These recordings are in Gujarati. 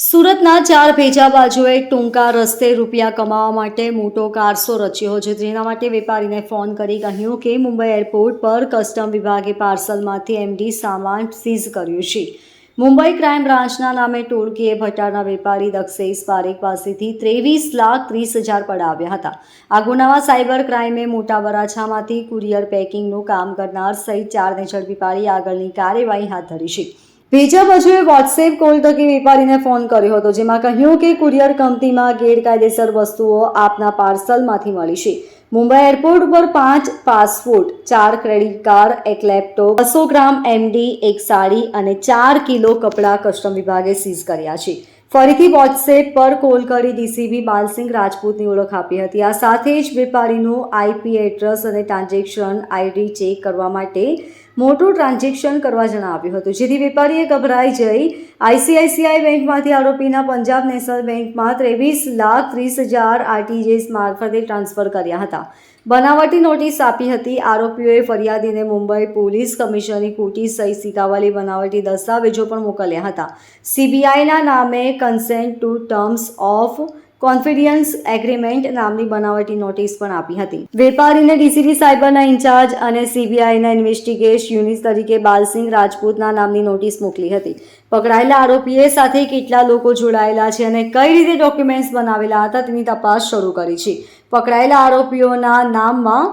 સુરતના ચાર ભેજા બાજુએ ટૂંકા રસ્તે રૂપિયા કમાવા માટે મોટો કારસો રચ્યો છે. જેના માટે વેપારીને ફોન કરી કહ્યું કે મુંબઈ એરપોર્ટ પર કસ્ટમ વિભાગે પાર્સલમાંથી એમડી સામાન સીઝ કર્યું છે. મુંબઈ ક્રાઇમ બ્રાન્ચના નામે ટોળકીએ ભટારના વેપારી દક્ષેશ પારેખ પાસેથી ત્રેવીસ લાખ ત્રીસ હજાર પડાવ્યા હતા. આ ગુનામાં સાયબર ક્રાઇમે મોટા વરાછામાંથી કુરિયર પેકિંગનું કામ કરનાર સહિત ચારને ઝડપી પાડી આગળની કાર્યવાહી હાથ ધરી છે. બીજા બાજુએ વોટ્સએપ કોલ થકી વેપારીને ફોન કર્યો હતો, જેમાં કહ્યું કે કુરિયર કંપનીમાં ગેરકાયદેસર વસ્તુઓ આપના પાર્સલમાંથી મળી છે. મુંબઈ એરપોર્ટ ઉપર પાંચ પાસપોર્ટ, ચાર ક્રેડિટ કાર્ડ, એક લેપટોપ, બસો ગ્રામ એમડી એક સાડી અને ચાર કિલો કપડાં કસ્ટમ વિભાગે સીઝ કર્યા છે. ફરીથી વોટ્સએપ પર કોલ કરી ડીસીબી બાલસિંહ રાજપૂતની ઓળખ આપી હતી. આ સાથે જ વેપારીનું આઈપી એડ્રેસ અને ટ્રાન્ઝેક્શન આઈડી ચેક કરવા માટે મોટું ટ્રાન્ઝેક્શન કરવા જણાવ્યું હતું. જેથી વેપારીએ ગભરાઈ જઈ આઈસીઆઈસીઆઈ બેંકમાંથી આરોપીના પંજાબ નેશનલ બેંકમાં ત્રેવીસ લાખ ત્રીસ હજાર આરટીજીએસ મારફતે ટ્રાન્સફર કર્યા હતા. બનાવટી નોટિસ આપી હતી. આરોપીઓએ ફરિયાદીને મુંબઈ પોલીસ કમિશનરની કુટી સહિત સીતાવાલી બનાવટી દસ્તાવેજો પણ મોકલ્યા હતા. સીબીઆઈના નામે consent to terms of confidence agreement નામની બનાવટી નોટિસ પણ આપી હતી. વેપારીને ડીસીબી સાયબરના ઇન્ચાર્જ અને સીબીઆઈના ઇન્વેસ્ટિગેશ યુનિટ તરીકે બાલસિંહ રાજપૂતના નામની નોટિસ મોકલી હતી. પકડાયેલા આરોપીએ સાથે કેટલા લોકો જોડાયેલા છે અને કઈ રીતે ડોક્યુમેન્ટ્સ બનાવેલા હતા તેની તપાસ શરૂ કરી છે. પકડાયેલા આરોપીઓના નામમાં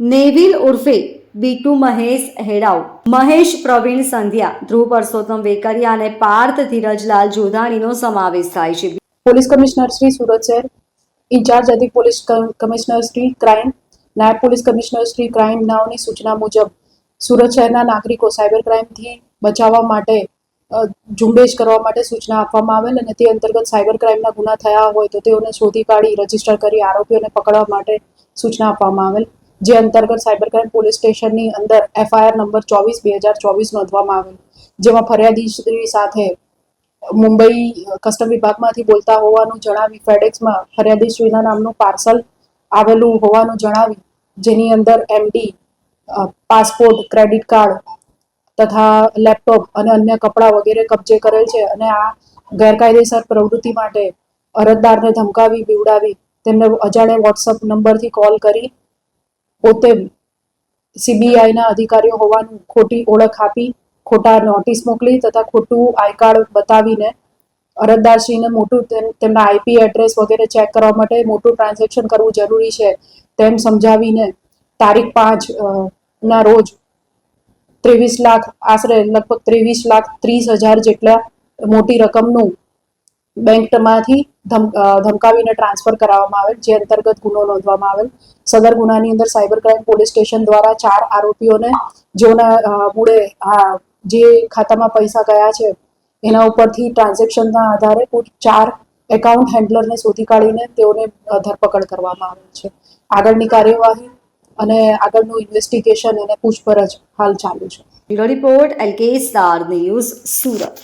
નેવિલ ઉર્ફે બીટુ મહેશ હેડાવ, મહેશ પ્રવીણ સંધ્યા, ધ્રુવ પરસોત્તમ વેકરિયા અને પાર્થ ધીરજલાલ જોધાણીનો સમાવેશ થાય છે. પોલીસ કમિશનર શ્રી સુરત શહેર, ઇન્ચાર્જ અધિક પોલીસ કમ- કમિશનર શ્રી ક્રાઇમ, નાયબ પોલીસ કમિશનર શ્રી ક્રાઇમ નાઓની સૂચના મુજબ, સુરત શહેરના નાગરિકો સાયબર ક્રાઇમથી બચાવવા માટે ઝુંબેશ કરવા માટે સૂચના આપવામાં આવેલ અને તે અંતર્ગત સાયબર ક્રાઇમના ગુના થયા હોય તો તેઓને શોધી કાઢી, રજિસ્ટર કરી આરોપીઓને પકડવા માટે સૂચના આપવામાં આવેલ, જે અંતર્ગત સાયબર ક્રાઇમ પોલીસ સ્ટેશનની અંદર એફઆઈઆર નંબર ચોવીસ બે હજાર ચોવીસ નોંધવામાં આવેલ, જેમાં ફરિયાદી સાથે મુંબઈ કસ્ટમ વિભાગમાંથી બોલતા હોવાનું જણાવી ફેડેક્સમાં ફરિયાદીશ્રીના નામનું પાર્સલ આવેલું હોવાનું જણાવી જેની અંદર એમડી પાસપોર્ટ, ક્રેડિટ કાર્ડ તથા લેપટોપ અને અન્ય કપડાં વગેરે કબજે કરેલ છે અને આ ગેરકાયદેસર પ્રવૃત્તિ માટે અરજદારને ધમકાવી, બીવડાવી તેમને અજાણે વોટ્સઅપ નંબરથી કોલ કરી પોતે સીબીઆઈના અધિકારીઓ હોવાનું ખોટી ઓળખ આપી ખોટા નોટિસ મોકલી તથા ખોટું આઈ કાર્ડ બતાવીને અરજદારશ્રીને મોટું તેમ- તેમના આઈપી એડ્રેસ વગેરે ચેક કરવા માટે મોટું ટ્રાન્ઝેક્શન કરવું જરૂરી છે તેમ સમજાવીને તારીખ પાંચ ના રોજ ત્રેવીસ લાખ, આશરે લગભગ ત્રેવીસ લાખ ત્રીસ હજાર જેટલા મોટી રકમનું બેંકમાંથી ધમ ધમકાવીને ટ્રાન્સફર કરાવવામાં આવેલ, જે અંતર્ગત ગુનો નોંધવામાં આવેલ. સદર ગુનાની અંદર સાયબર ક્રાઇમ પોલીસ સ્ટેશન દ્વારા ચાર આરોપીઓને જેઓના મૂળે આ જે ખાતામાં પૈસા ગયા છે, એના ઉપરથી ટ્રાન્ઝેક્શનના આધારે કુલ ચાર એકાઉન્ટ હેન્ડલરને શોધી કાઢીને તેઓને ધરપકડ કરવામાં આવે છે. આગળની કાર્યવાહી અને આગળનું ઇન્વેસ્ટિગેશન અને પૂછપરછ હાલ ચાલુ છે. Report LK star news Surat.